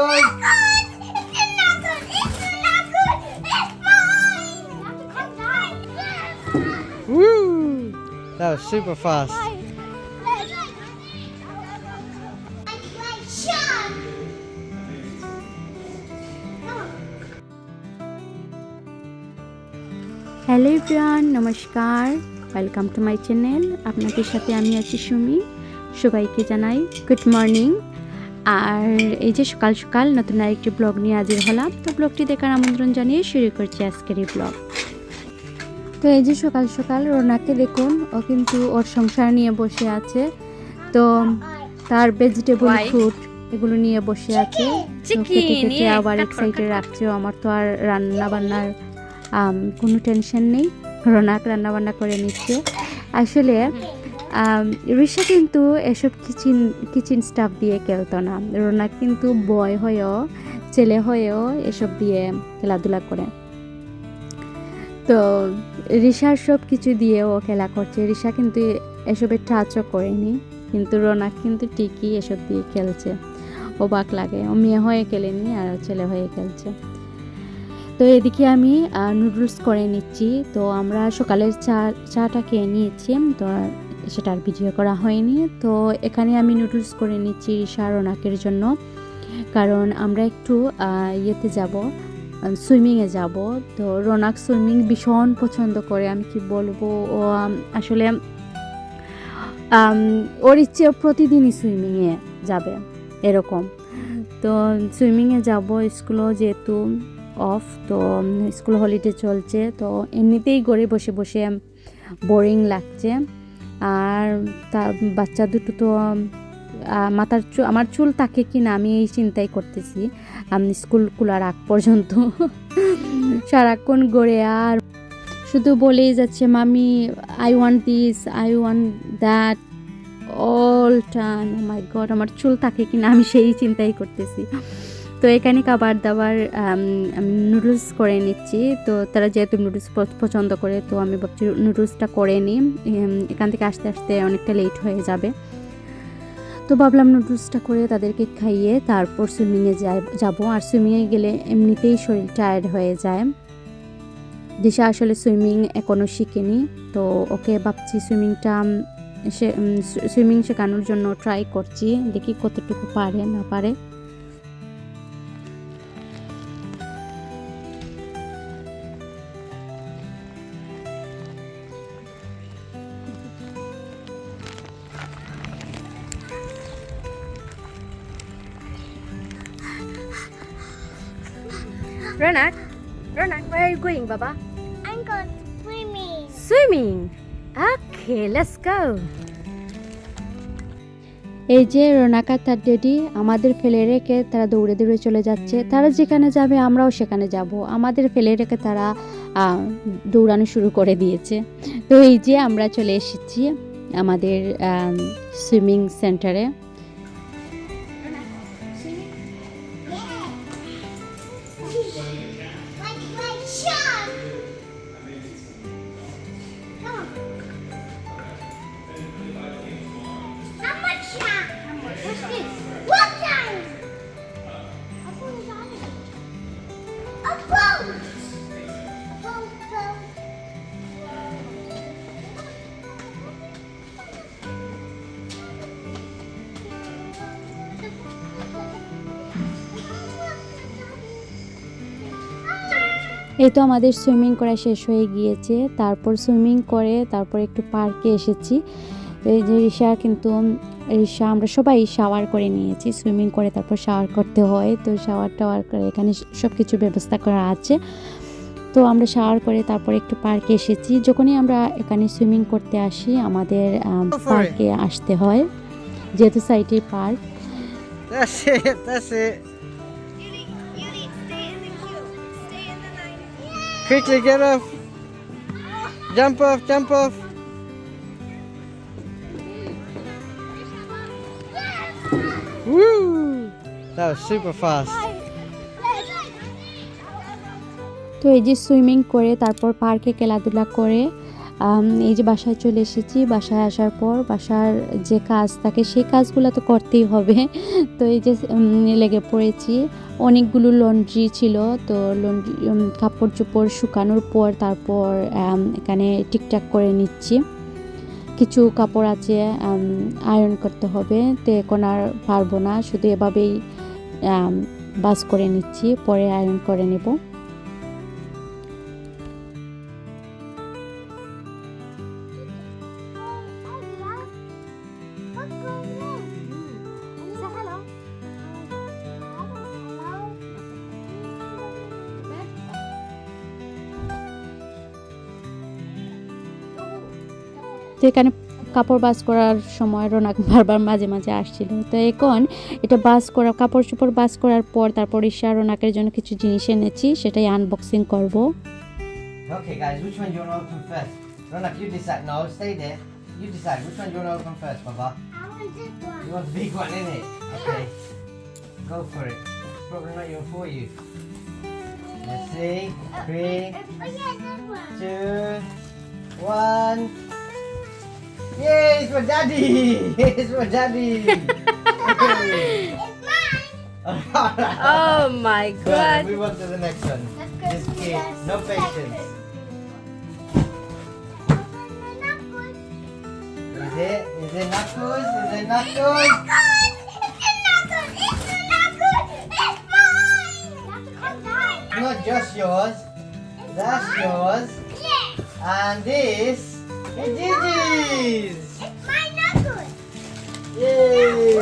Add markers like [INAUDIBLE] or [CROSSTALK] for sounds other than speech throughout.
yun. Woo! That was super fast. Hello everyone নমস্কার welcome to my channel আপনাদের সাথে আমি আছি সুমি সবাইকে জানাই গুড মর্নিং আর এই যে সকাল সকাল নতুন আরেকটি ব্লগ নিয়ে হাজির হলাম। তো ব্লগটি দেখার আমন্ত্রণ জানিয়ে শুরু করছি আজকের এই ব্লগ। তো এই যে সকাল সকাল রোনাকে দেখুন ও কিন্তু ওর সংসার নিয়ে বসে আছে। তো তার ভেজিটেবল? ফ্রুট এগুলো নিয়ে বসে আছে। কেটে কেটে আবার এক সাইডে. রাখছে। আমার তো আর রান্না বান্নার কোনো টেনশন নেই। রোনাক রান্না বান্না করে নিচ্ছে। আসলে ঋষা কিন্তু এসব কিচেন কিচেন স্টাফ দিয়ে খেলতো না। রোনাক কিন্তু বয় হয়েও, ছেলে হয়েও এসব দিয়ে খেলাধুলা করে। তো ঋষার সব কিছু দিয়ে ও খেলা করছে। ঋষা কিন্তু এসবে টাচও করেনি। কিন্তু রোনাক কিন্তু ঠিকই এসব দিয়ে খেলছে। অবাক লাগে। ও মেয়ে হয়ে খেলেনি আর ছেলে হয়ে খেলছে। তো এদিকে আমি নুডলস করে নিচ্ছি। তো আমরা সকালের চা, চাটা খেয়ে নিয়েছি। তো সেটার ভিডিও করা হয়নি। তো এখানে আমি নুডলস করে নিচ্ছি ঋষা রোনাকের জন্য। কারণ আমরা একটু ইয়েতে যাব সুইমিংয়ে যাব। তো রোনাক সুইমিং ভীষণ পছন্দ করে, আমি কি বলব? ও আসলে ওর ইচ্ছে প্রতিদিনই সুইমিংয়ে যাবে, এরকম। তো সুইমিংয়ে যাব স্কুলও যেহেতু অফ তো স্কুল হলিডে চলছে। তো এমনিতেই ঘরে বসে বসে বোরিং লাগছে। আর তা বাচ্চা দুটো তো মাথার চুল আমার চুল থাকে কি না আমি এই চিন্তাই করতেছি। আমি স্কুল খোলার আগ পর্যন্ত। [LAUGHS] সারাক্ষণ গড়ে আর শুধু বলেই যাচ্ছে মামি I want this I want that all time my god আমার চুল থাকে কি না আমি সেই চিন্তাই করতেছি। তো এখানে খাবার দাবার নুডলস করে নিচ্ছি। তো তারা যেহেতু নুডলস পছন্দ করে, তো আমি ভাবছি নুডলসটা করে নিই। এখান থেকে আসতে আসতে অনেকটা লেট হয়ে যাবে। তো ভাবলাম নুডলসটা করে তাদেরকে খাইয়ে তারপর সুইমিংয়ে যাই, যাব। আর সুইমিংয়ে গেলে এমনিতেই শরীর টায়ার্ড হয়ে যায়। দিশা আসলে সুইমিং এখনও শিখেনি, তো ওকে ভাবছি সুইমিংটা সে সুইমিং শেখানোর জন্য ট্রাই করছি। দেখি কতটুকু পারে, না পারে। Ronak, where are you going, Baba? I'm going swimming. Swimming. Okay, let's go. এই যে রোনাকা তার ডেডি আমাদের ফেলে রেখে তারা দৌড়ে দৌড়ে চলে যাচ্ছে তারা যেখানে যাবে আমরাও সেখানে যাব আমাদের ফেলে রেখে তারা দৌড়ানো শুরু করে দিয়েছে তো এই যে আমরা চলে এসেছি আমাদের সুইমিং সেন্টারে এই তো আমাদের সুইমিং করা শেষ হয়ে গিয়েছে। তারপর সুইমিং করে তারপর একটু পার্কে এসেছি। এই যে রিসা কিন্তু রিসা আমরা সবাই শাওয়ার করে নিয়েছি। সুইমিং করে তারপর শাওয়ার করতে হয়। তো শাওয়ার টাওয়ার করে এখানে সব কিছু ব্যবস্থা করা আছে। তো আমরা শাওয়ার করে তারপর একটু পার্কে এসেছি। যখনই আমরা এখানে সুইমিং করতে আসি আমাদের. পার্কে আসতে হয়। যেহেতু সাইটের park. Quickly get off. Jump off. Jump off. Woo! That was super fast. তো এই যে সুইমিং করে তারপর পার্কে খেলাধুলা করে এই যে বাসায় চলে এসেছি, বাসায় আসার পর বাসার যে কাজ থাকে, সেই কাজগুলো তো করতেই হবে। তো এই যে লেগে পড়েছি। অনেকগুলো লন্ড্রি ছিল, তো লন্ড্রি কাপড় চোপড় শুকানোর পর তারপর এখানে ঠিকঠাক করে নিচ্ছি। কিছু কাপড় আছে আয়রন করতে হবে, তো এখন আর পারব না। শুধু এভাবেই বাস করে নিচ্ছি, পরে আয়রন করে নেব। তো এখানে কাপড় বাস করার সময় রোনাক [LAUGHS] বারবার মাঝে মাঝে আসছিল। তো এখন এটা বাস করা কাপড় চোপড় বাস করার পর তারপর ঈশা রোনাকের জন্য কিছু জিনিস এনেছি সেটাই আনবক্সিং করব। Okay guys which one you Yay, it's for daddy. [LAUGHS] It's for daddy. [LAUGHS] [LAUGHS] oh my god. So, we want to the next one. This kid, Just. No patience. Is it? Is it knuckles? Is it knuckles? Not just yours. That's yours. And this Gigi's. It's my knuckle. Yay.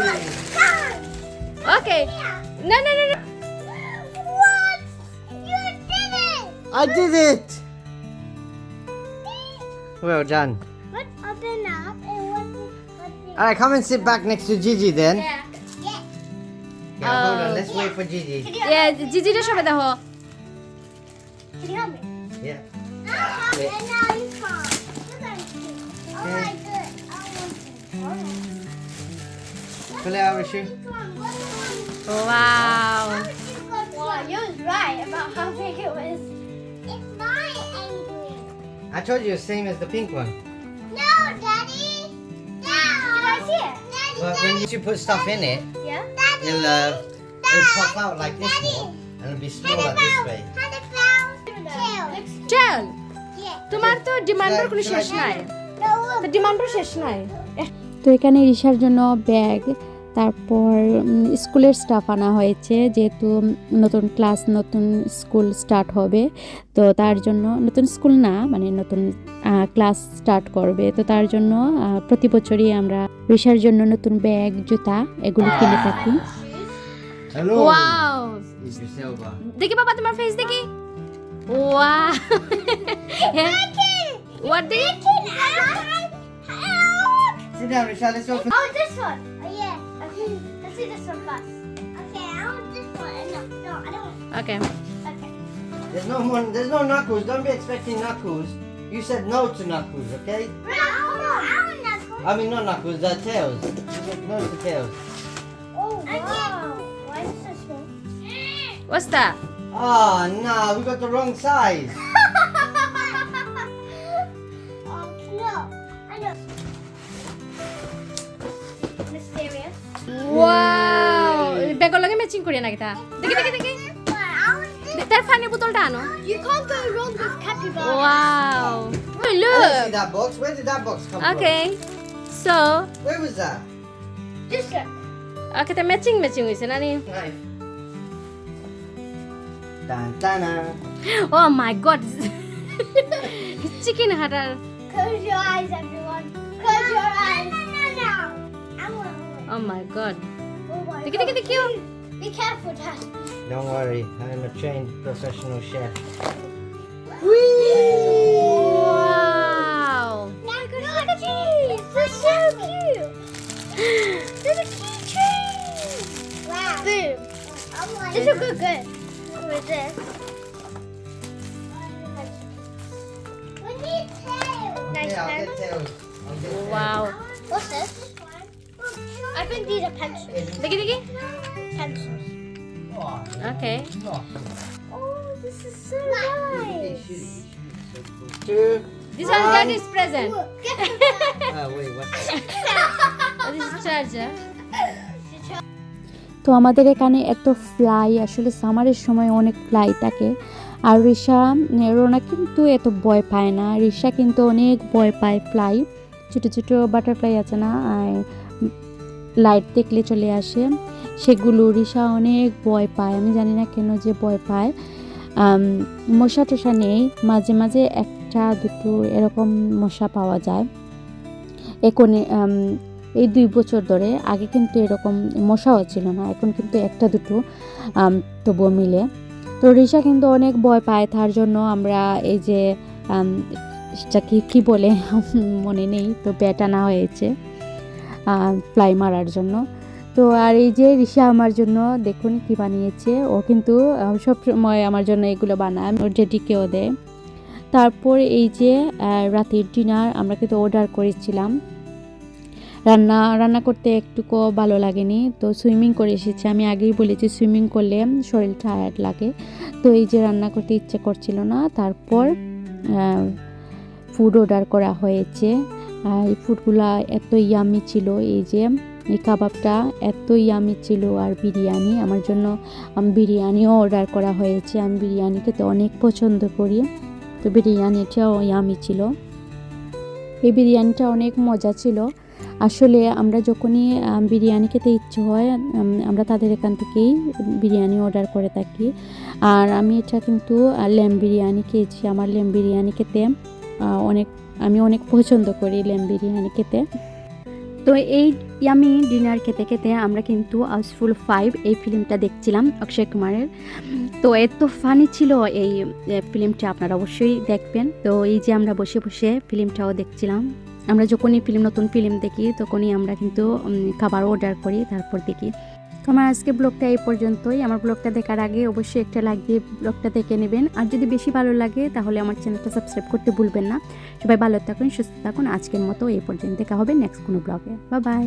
Okay. No, no, no, no. What? You did it. I did it. Well done. But open up and what? All right, come and sit back next to Gigi then. Yeah. Yeah. Yeah, hold on. Oh. Let's wait for Gigi. Yeah, Gigi, just show me the hole. Can you help me? Yeah. Ah, wait. the one? Wow Wow, you was right about how big it was. It's my angry. I told you it's same as the pink one. No, Daddy. No. Can I see it? Daddy, But when you put stuff in it, Yeah. Daddy. it'll, uh, it'll pop out like this more. And it'll be smaller this way. Had a clown. Tail. চল Yeah. তোমার তো ডিমান্ডের কোনো Should I- শেষ নাই No, look. তো ডিমান্ডের শেষ নাই তো এখানে রিসার জন্য ব্যাগ তারপর স্কুলের স্টাফ আনা হয়েছে যেহেতু নতুন ক্লাস নতুন স্কুল স্টার্ট হবে। তো তার জন্য নতুন স্কুল না মানে নতুন ক্লাস স্টার্ট করবে। তো তার জন্য প্রতি বছরই আমরা রিসার জন্য নতুন ব্যাগ জুতা এগুলো কিনে থাকি। দেখি বাবা তোমার ফেস দেখি। Risha. Let's open. Oh, this one. Oh. Okay. Let's see this one first. Okay, I want this one. No, no, I don't want. Okay Okay. There's no more. There's no knuckles. Don't be expecting knuckles. You said no to knuckles, okay? No, no, I want knuckles. I mean not knuckles. Uh, tails. No to tails. Oh, wow. Why is it so small? What's that? Ah, nah. We got the wrong size. করিয়া নাকি তা দেখি দেখি দেখি. তার funny বোতলটা আনো You can't go wrong with capybara. Wow I didn't look see that box. Where did that box come okay so from? Where was that? Just look. okay তা ম্যাচিং ম্যাচিং হইছে না নি. Dun, dun, dun. oh my god chicken হাটার Close your eyes, everyone. Close your eyes. No, no, no. I want to. oh my god Oh my দেখি. দেখি দেখি Be careful, Dad. Don't worry. I'm a trained professional chef. wow Now go to the keys. They're so cute. They're the keychains. Wow. Boom. This will go good with this. We need tails. Okay, I'll get tails. I'll get tails. wow What's this? I think these are pencils. দেখি দেখি Pencils. Oh, okay. Oh, this is so nice. Two, This one daddy's present. Ah, wait, what? This is charger. তো আমাদের এখানে এত fly আসলে সামারের সময় অনেক fly থাকে আর রিসা রোনা কিন্তু এত ভয় পায় না রিসা কিন্তু অনেক ভয় পায় ফ্লাই ছোটো ছোটো বাটারফ্লাই আছে না লাইট দেখলে চলে আসে। সেগুলো রিসা অনেক ভয় পায়। আমি জানি না কেন যে ভয় পায়। মশা টশা নেই। মাঝে মাঝে একটা, দুটো এরকম মশা পাওয়া যায়। এখন এই দুই বছর ধরে আগে কিন্তু এরকম মশাও ছিল না। এখন কিন্তু একটা, দুটো তবুও মিলে। তো রিসা কিন্তু অনেক ভয় পায়। তার জন্য আমরা এই যে কি বলে, [LAUGHS] মনে নেই। তো ব্যাট আনা হয়েছে। ফ্লাই মারার জন্য। তো আর এই যে রিসা আমার জন্য দেখুন কি বানিয়েছে। ও কিন্তু আহ, সব সময় আমার জন্য এগুলো বানায় ওর জেডিকেও দেয়। তারপর এই যে রাতের ডিনার আমরা কিন্তু অর্ডার করেছিলাম। রান্না রান্না করতে একটুকু ভালো লাগেনি তো সুইমিং করে এসেছি। আমি আগেই বলেছি সুইমিং করলে শরীর টায়ার্ড লাগে। তো এই যে রান্না করতে ইচ্ছে করছিল না তারপর ফুড অর্ডার করা হয়েছে। আর এই ফুডগুলা এত ইয়ামি ছিল, এই যে এই কাবাবটা এত ইয়ামি ছিল আর বিরিয়ানি। আমার জন্য বিরিয়ানিও অর্ডার করা হয়েছে। আমি বিরিয়ানি খেতে অনেক পছন্দ করি। তো বিরিয়ানিটাও ইয়ামি ছিল। এই বিরিয়ানিটা অনেক মজা ছিল। আসলে আমরা যখনই বিরিয়ানি খেতে ইচ্ছে হয় আমরা তাদের এখান থেকেই বিরিয়ানি অর্ডার করে থাকি। আর আমি এটা কিন্তু ল্যাম বিরিয়ানি খেয়েছি। আমার ল্যাম বিরিয়ানি খেতে অনেক আমি অনেক পছন্দ করি ল্যাম বিরিয়ানি খেতে। তো এই আমি ডিনার খেতে খেতে আমরা কিন্তু হাউসফুল ফাইভ এই ফিল্মটা দেখছিলাম অক্ষয় কুমারের। তো এত ফানি ছিল এই ফিল্মটা আপনারা অবশ্যই দেখবেন। তো এই যে আমরা বসে বসে ফিল্মটাও দেখছিলাম। আমরা যখনই ফিল্ম নতুন ফিল্ম দেখি, তখনই আমরা কিন্তু খাবার অর্ডার করি, তারপর দেখি। তো আমার আজকে ব্লগটা এই পর্যন্তই। আমার ব্লগটা দেখার আগে অবশ্যই একটা লাইক দিয়ে ব্লগটা দেখে নেবেন। আর যদি বেশি ভালো লাগে, তাহলে আমার চ্যানেলটা সাবস্ক্রাইব করতে ভুলবেন না। সবাই ভালো থাকুন, সুস্থ থাকুন। আজকের মতো এই পর্যন্ত দেখা হবে নেক্সট কোনো ব্লগে বা বাই